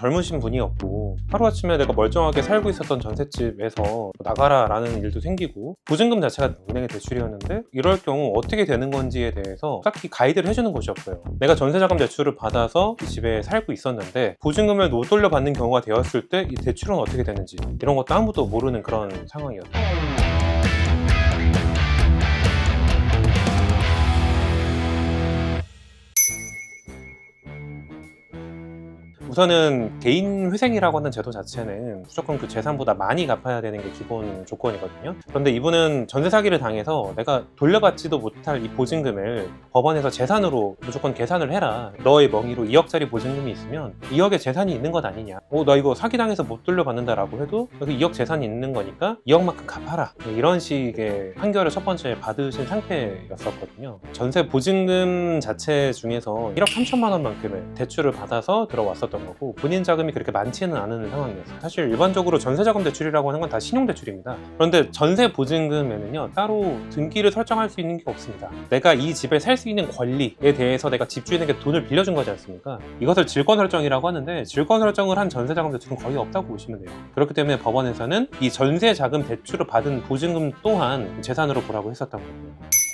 젊으신 분이었고 하루아침에 내가 멀쩡하게 살고 있었던 전셋집에서 나가라 라는 일도 생기고 보증금 자체가 은행의 대출이었는데 이럴 경우 어떻게 되는 건지에 대해서 딱히 가이드를 해주는 곳이 없어요. 내가 전세자금 대출을 받아서 이 집에 살고 있었는데 보증금을 못 돌려받는 경우가 되었을 때 이 대출은 어떻게 되는지 이런 것도 아무도 모르는 그런 상황이었죠. 우선은 개인 회생이라고 하는 제도 자체는 무조건 그 재산보다 많이 갚아야 되는 게 기본 조건이거든요. 그런데 이분은 전세 사기를 당해서 내가 돌려받지도 못할 이 보증금을 법원에서 재산으로 무조건 계산을 해라. 너의 명의로 2억짜리 보증금이 있으면 2억의 재산이 있는 것 아니냐. 어, 나 이거 사기 당해서 못 돌려받는다라고 해도 여기 2억 재산이 있는 거니까 2억만큼 갚아라. 네, 이런 식의 판결을 첫 번째 받으신 상태였었거든요. 전세 보증금 자체 중에서 1억 3천만 원만큼의 대출을 받아서 들어왔었던 거고 본인 자금이 그렇게 많지는 않은 상황이었어요. 사실 일반적으로 전세 자금 대출이라고 하는 건 다 신용 대출입니다. 그런데 전세 보증금에는요 따로 등기를 설정할 수 있는 게 없습니다. 내가 이 집에 살 수 있는 권리에 대해서 내가 집주인에게 돈을 빌려준 거지 않습니까? 이것을 질권 설정이라고 하는데 질권 설정을 한 전세 자금 대출은 거의 없다고 보시면 돼요. 그렇기 때문에 법원에서는 이 전세 자금 대출을 받은 보증금 또한 재산으로 보라고 했었던 거고요.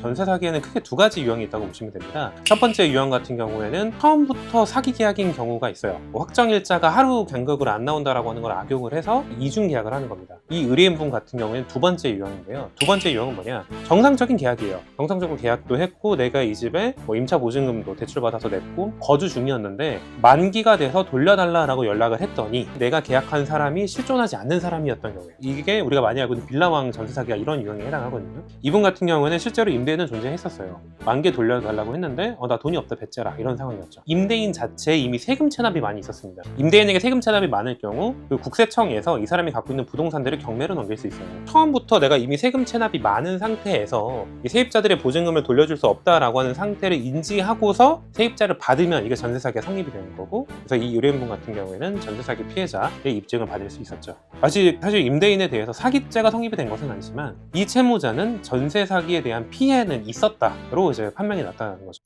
전세 사기에는 크게 두 가지 유형이 있다고 보시면 됩니다. 첫 번째 유형 같은 경우에는 처음부터 사기 계약인 경우가 있어요. 뭐 확정 일자가 하루 간격으로 안 나온다라고 하는 걸 악용을 해서 이중 계약을 하는 겁니다. 이 의뢰인분 같은 경우에는 두 번째 유형인데요. 두 번째 유형은 뭐냐? 정상적인 계약이에요. 정상적으로 계약도 했고 내가 이 집에 뭐 임차 보증금도 대출받아서 냈고 거주 중이었는데 만기가 돼서 돌려달라라고 연락을 했더니 내가 계약한 사람이 실존하지 않는 사람이었던 경우에 이게 우리가 많이 알고 있는 빌라왕 전세 사기가 이런 유형에 해당하거든요. 이분 같은 경우에는 실제로 임대 인은 존재했었어요. 만개 돌려달라고 했는데 어, 나 돈이 없다 뱉자라 이런 상황이었죠. 임대인 자체에 이미 세금 체납이 많이 있었습니다. 임대인에게 세금 체납이 많을 경우 그 국세청에서 이 사람이 갖고 있는 부동산들을 경매로 넘길 수 있어요. 처음부터 내가 이미 세금 체납이 많은 상태에서 이 세입자들의 보증금을 돌려줄 수 없다라고 하는 상태를 인지하고서 세입자를 받으면 이게 전세 사기가 성립이 되는 거고 그래서 이 의뢰인분 같은 경우에는 전세 사기 피해자의 입증을 받을 수 있었죠. 아직 사실 임대인에 대해서 사기죄가 성립이 된 것은 아니지만 이 채무자는 전세 사기에 대한 피해 는 있었다로 이제 판명이 났다는 거죠.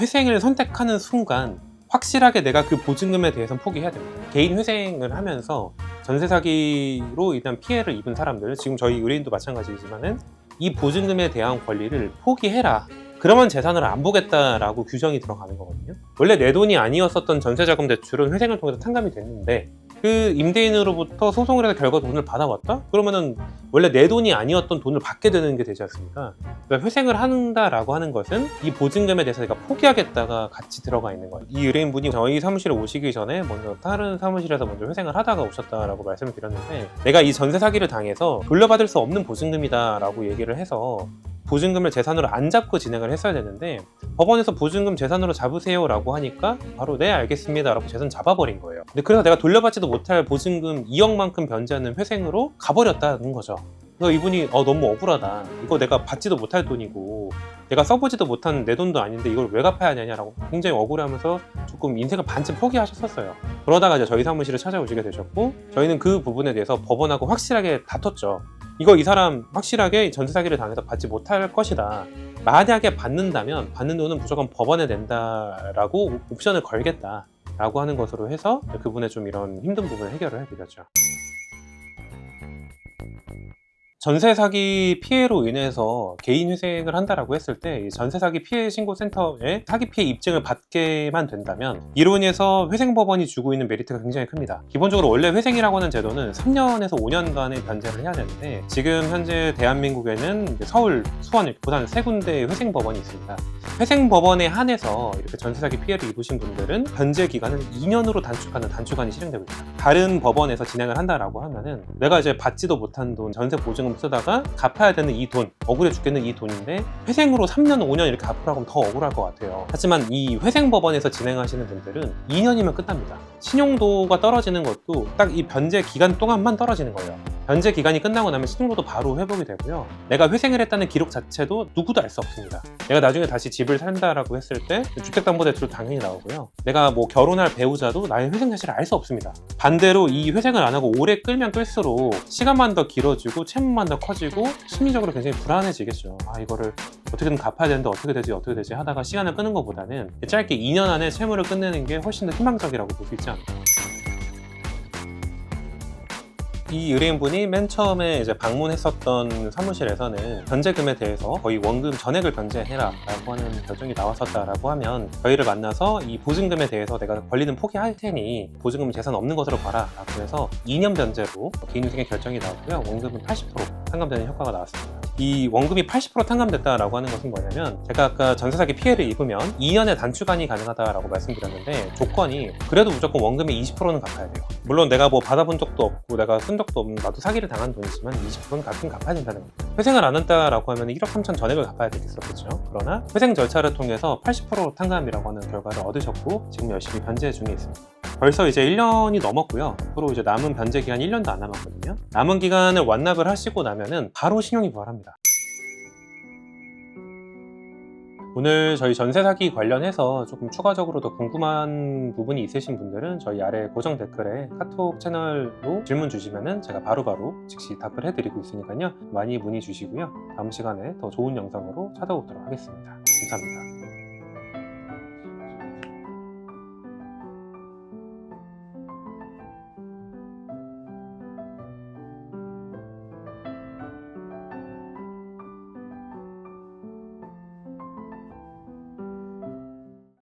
회생을 선택하는 순간 확실하게 내가 그 보증금에 대해서 포기해야 됩니다. 개인 회생을 하면서 전세 사기로 일단 피해를 입은 사람들, 지금 저희 의뢰인도 마찬가지지만은 이 보증금에 대한 권리를 포기해라. 그러면 재산을 안 보겠다라고 규정이 들어가는 거거든요. 원래 내 돈이 아니었었던 전세자금 대출은 회생을 통해서 탕감이 됐는데 그 임대인으로부터 소송을 해서 결과 돈을 받아왔다? 그러면은 원래 내 돈이 아니었던 돈을 받게 되는 게 되지 않습니까? 그러니까 회생을 한다라고 하는 것은 이 보증금에 대해서 내가 포기하겠다가 같이 들어가 있는 거예요. 이 의뢰인분이 저희 사무실에 오시기 전에 먼저 다른 사무실에서 먼저 회생을 하다가 오셨다라고 말씀을 드렸는데 내가 이 전세 사기를 당해서 돌려받을 수 없는 보증금이다라고 얘기를 해서 보증금을 재산으로 안 잡고 진행을 했어야 되는데 법원에서 보증금 재산으로 잡으세요 라고 하니까 바로 네 알겠습니다 라고 재산 잡아버린 거예요. 근데 그래서 내가 돌려받지도 못할 보증금 2억만큼 변제하는 회생으로 가버렸다는 거죠. 그래서 이분이 어, 너무 억울하다. 이거 내가 받지도 못할 돈이고 내가 써보지도 못한 내 돈도 아닌데 이걸 왜 갚아야 하냐라고 굉장히 억울해하면서 조금 인생을 반쯤 포기하셨었어요. 그러다가 이제 저희 사무실에 찾아오시게 되셨고 저희는 그 부분에 대해서 법원하고 확실하게 다퉜죠. 이거 이 사람 확실하게 전세 사기를 당해서 받지 못할 것이다. 만약에 받는다면 받는 돈은 무조건 법원에 낸다라고 옵션을 걸겠다라고 하는 것으로 해서 그분의 좀 이런 힘든 부분을 해결을 해드렸죠. 전세 사기 피해로 인해서 개인 회생을 한다라고 했을 때 전세 사기 피해 신고 센터에 사기 피해 입증을 받게만 된다면 인해서 회생 법원이 주고 있는 메리트가 굉장히 큽니다. 기본적으로 원래 회생이라고 하는 제도는 3년에서 5년간의 변제를 해야 되는데 지금 현재 대한민국에는 서울, 수원, 부산 세 군데의 회생 법원이 있습니다. 회생 법원에 한해서 이렇게 전세 사기 피해를 입으신 분들은 변제 기간을 2년으로 단축하는 단축안이 실행되고 있습니다. 다른 법원에서 진행을 한다라고 하면은 내가 이제 받지도 못한 돈 전세 보증금 쓰다가 갚아야 되는 이 돈, 억울해 죽겠는 이 돈인데 회생으로 3년, 5년 이렇게 갚으라고 하면 더 억울할 것 같아요. 하지만 이 회생 법원에서 진행하시는 분들은 2년이면 끝납니다. 신용도가 떨어지는 것도 딱 이 변제 기간 동안만 떨어지는 거예요. 변제 기간이 끝나고 나면 신용도도 바로 회복이 되고요. 내가 회생을 했다는 기록 자체도 누구도 알 수 없습니다. 내가 나중에 다시 집을 산다라고 했을 때 주택담보대출도 당연히 나오고요. 내가 뭐 결혼할 배우자도 나의 회생 사실을 알 수 없습니다. 반대로 이 회생을 안 하고 오래 끌면 끌수록 시간만 더 길어지고 채무만 더 커지고 심리적으로 굉장히 불안해지겠죠. 아 이거를 어떻게든 갚아야 되는데 어떻게 되지 어떻게 되지 하다가 시간을 끄는 것보다는 짧게 2년 안에 채무를 끝내는 게 훨씬 더 희망적이라고 볼 수 있지 않을 이 의뢰인분이 맨 처음에 이제 방문했었던 사무실에서는 변제금에 대해서 거의 원금 전액을 변제해라 라고 하는 결정이 나왔었다라고 하면 저희를 만나서 이 보증금에 대해서 내가 권리는 포기할 테니 보증금 재산 없는 것으로 봐라 라고 해서 2년 변제로 개인회생의 결정이 나왔고요. 원금은 80% 탕감되는 효과가 나왔습니다 이 원금이 80% 탕감됐다라고 하는 것은 뭐냐면 제가 아까 전세 사기 피해를 입으면 2년의 단축안이 가능하다라고 말씀드렸는데 조건이 그래도 무조건 원금의 20%는 갚아야 돼요. 물론 내가 뭐 받아본 적도 없고 내가 쓴 적도 없는 나도 사기를 당한 돈이지만 20%는 가끔 갚아야 된다는 겁니다. 회생을 안 한다라고 하면 1억 3천 전액을 갚아야 되겠었겠죠. 그러나 회생 절차를 통해서 80% 탕감이라고 하는 결과를 얻으셨고 지금 열심히 변제 중에 있습니다. 벌써 이제 1년이 넘었고요. 앞으로 이제 남은 변제 기간 1년도 안 남았거든요. 남은 기간을 완납을 하시고 나면은 바로 신용이 부활합니다. 오늘 저희 전세 사기 관련해서 조금 추가적으로 더 궁금한 부분이 있으신 분들은 저희 아래 고정 댓글에 카톡 채널로 질문 주시면은 제가 바로 바로 즉시 답을 해드리고 있으니까요. 많이 문의 주시고요. 다음 시간에 더 좋은 영상으로 찾아오도록 하겠습니다. 감사합니다.